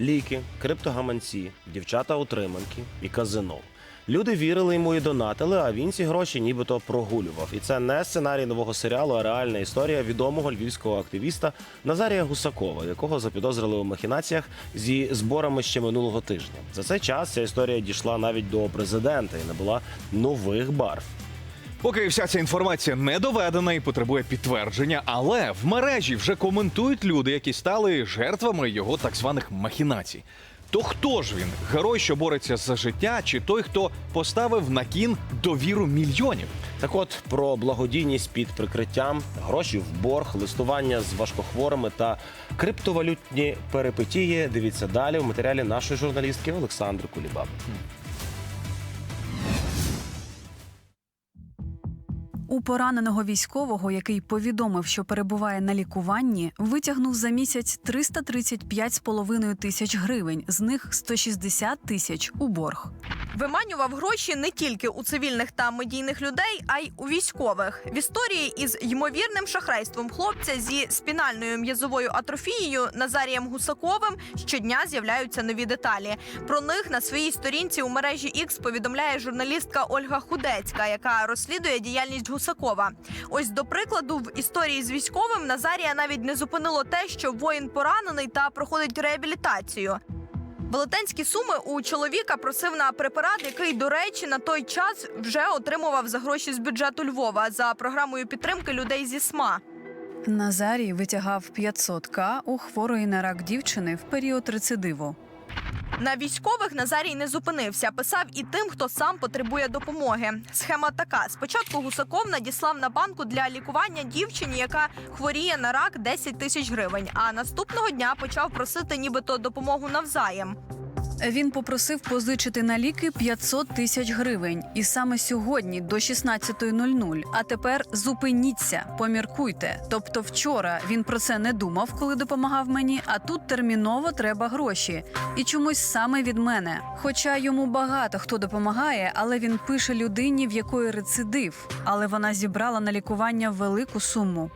ліки, криптогаманці, дівчата-утриманки і казино. Люди вірили йому і донатили, а він ці гроші нібито прогулював. І це не сценарій нового серіалу, а реальна історія відомого львівського активіста Назарія Гусакова, якого запідозрили у махінаціях зі зборами ще минулого тижня. За цей час ця історія дійшла навіть до президента і набула нових барв. Поки вся ця інформація не доведена і потребує підтвердження, але в мережі вже коментують люди, які стали жертвами його так званих махінацій. То хто ж він? Герой, що бореться за життя, чи той, хто поставив на кін довіру мільйонів? Так от про благодійність під прикриттям, гроші в борг, листування з важкохворими та криптовалютні перипетії. Дивіться далі в матеріалі нашої журналістки Олександри Кулібаби. У пораненого військового, який повідомив, що перебуває на лікуванні, витягнув за місяць 335,5 тисяч гривень, з них 160 тисяч у борг. Виманював гроші не тільки у цивільних та медійних людей, а й у військових. В історії із ймовірним шахрайством хлопця зі спінальною м'язовою атрофією Назарієм Гусаковим щодня з'являються нові деталі. Про них на своїй сторінці у мережі X повідомляє журналістка Ольга Худецька, яка розслідує діяльність Гусакова. Ось до прикладу, в історії з військовим Назарія навіть не зупинило те, що воїн поранений та проходить реабілітацію. Велетенські суми у чоловіка просив на препарат, який, до речі, на той час вже отримував за гроші з бюджету Львова за програмою підтримки людей зі СМА. Назарій витягав 500к у хворої на рак дівчини в період рецидиву. На військових Назарій не зупинився. Писав і тим, хто сам потребує допомоги. Схема така: спочатку Гусаков надіслав на банку для лікування дівчині, яка хворіє на рак 10 тисяч гривень. А наступного дня почав просити нібито допомогу навзаєм. Він попросив позичити на ліки 500 тисяч гривень. І саме сьогодні до 16.00. А тепер зупиніться, поміркуйте. Тобто, вчора він про це не думав, коли допомагав мені. А тут терміново треба гроші. І чомусь саме від мене. Хоча йому багато хто допомагає, але він пише людині, в якої рецидив. Але вона зібрала на лікування велику суму.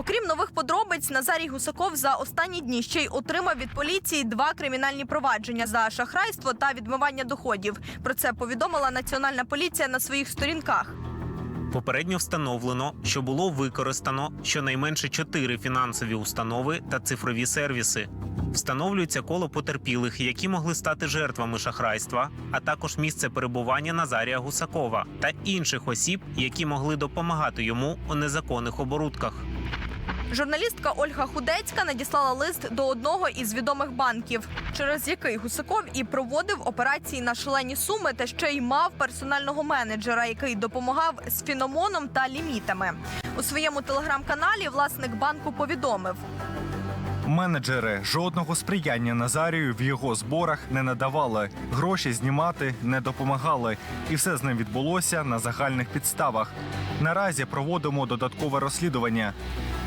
Окрім нових подробиць, Назарій Гусаков за останні дні ще й отримав від поліції два кримінальні провадження за шахрайство та відмивання доходів. Про це повідомила Національна поліція на своїх сторінках. Попередньо встановлено, що було використано щонайменше чотири фінансові установи та цифрові сервіси. Встановлюється коло потерпілих, які могли стати жертвами шахрайства, а також місце перебування Назарія Гусакова та інших осіб, які могли допомагати йому у незаконних оборудках. Журналістка Ольга Худецька надіслала лист до одного із відомих банків, через який Гусаков і проводив операції на шалені суми, та ще й мав персонального менеджера, який допомагав з фіномоном та лімітами. У своєму телеграм-каналі власник банку повідомив. Менеджери жодного сприяння Назарію в його зборах не надавали, гроші знімати не допомагали, і все з ним відбулося на загальних підставах. Наразі проводимо додаткове розслідування.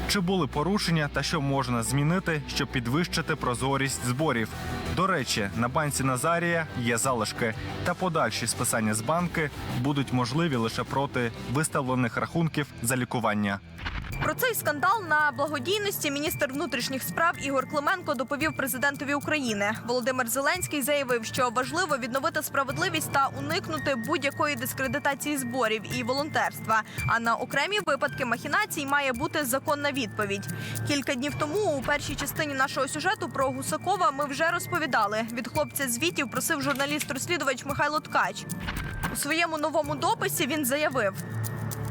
Чи були порушення та що можна змінити, щоб підвищити прозорість зборів? До речі, на банці Назарія є залишки, та подальші списання з банки будуть можливі лише проти виставлених рахунків за лікування. Про цей скандал на благодійності міністр внутрішніх справ Ігор Клименко доповів президентові України. Володимир Зеленський заявив, що важливо відновити справедливість та уникнути будь-якої дискредитації зборів і волонтерства. А на окремі випадки махінацій має бути законна відповідь. Кілька днів тому у першій частині нашого сюжету про Гусакова ми вже розповідали. Від хлопця звітів просив журналіст-розслідувач Михайло Ткач. У своєму новому дописі він заявив.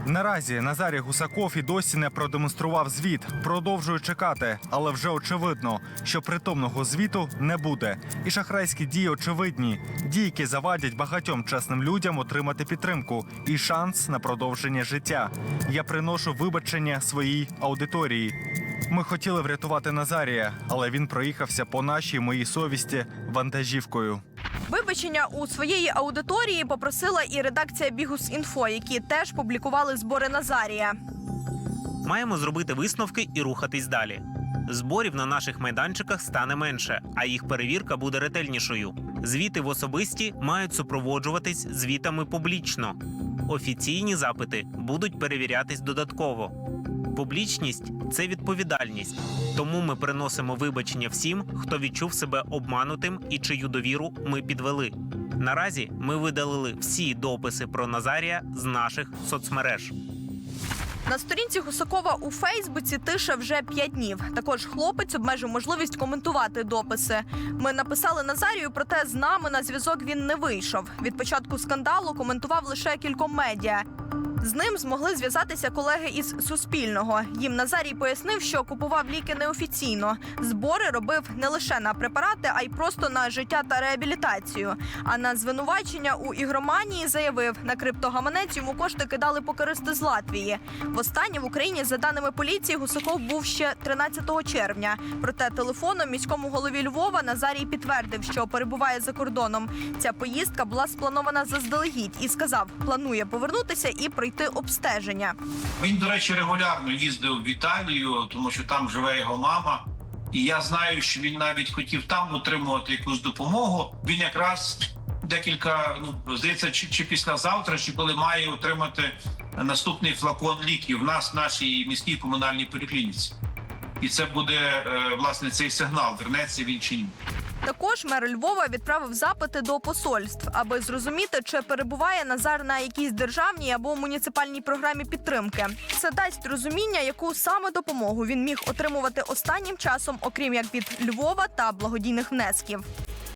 Наразі Назарій Гусаков і досі не продемонстрував звіт. Продовжую чекати, але вже очевидно, що притомного звіту не буде. І шахрайські дії очевидні. Дії, які завадять багатьом чесним людям отримати підтримку і шанс на продовження життя. Я приношу вибачення своїй аудиторії. Ми хотіли врятувати Назарія, але він проїхався по нашій моїй совісті вантажівкою. Вибачення у своєї аудиторії попросила і редакція Бігус.Інфо, які теж публікували збори Назарія. Маємо зробити висновки і рухатись далі. Зборів на наших майданчиках стане менше, а їх перевірка буде ретельнішою. Звіти в особисті мають супроводжуватись звітами публічно. Офіційні запити будуть перевірятись додатково. Публічність це відповідальність. Тому ми приносимо вибачення всім, хто відчув себе обманутим і чию довіру ми підвели. Наразі ми видалили всі дописи про Назарія з наших соцмереж. На сторінці Гусакова у Фейсбуці тиша вже 5 днів. Також хлопець обмежив можливість коментувати дописи. Ми написали Назарію, проте з нами на зв'язок він не вийшов. Від початку скандалу коментував лише кільком медіа. З ним змогли зв'язатися колеги із Суспільного. Їм Назарій пояснив, що купував ліки неофіційно. Збори робив не лише на препарати, а й просто на життя та реабілітацію. А на звинувачення у ігроманії заявив, на криптогаманець йому кошти кидали покеристи з Латвії. Востаннє в Україні, за даними поліції, Гусаков був ще 13 червня. Проте телефоном міському голові Львова Назарій підтвердив, що перебуває за кордоном. Ця поїздка була спланована заздалегідь і сказав, планує повернутися і пройти обстеження. Він, до речі, регулярно їздив в Італію, тому що там живе його мама. І я знаю, що він навіть хотів там отримувати якусь допомогу. Він якраз декілька, ну здається, чи, чи післязавтра, чи коли має отримати наступний флакон ліків в нас, в нашій міській комунальній поліклініці. І це буде е, власне цей сигнал, вернеться він чи ні. Також мер Львова відправив запити до посольств, аби зрозуміти, чи перебуває Назар на якійсь державній або муніципальній програмі підтримки. Це дасть розуміння, яку саме допомогу він міг отримувати останнім часом, окрім як від Львова та благодійних внесків.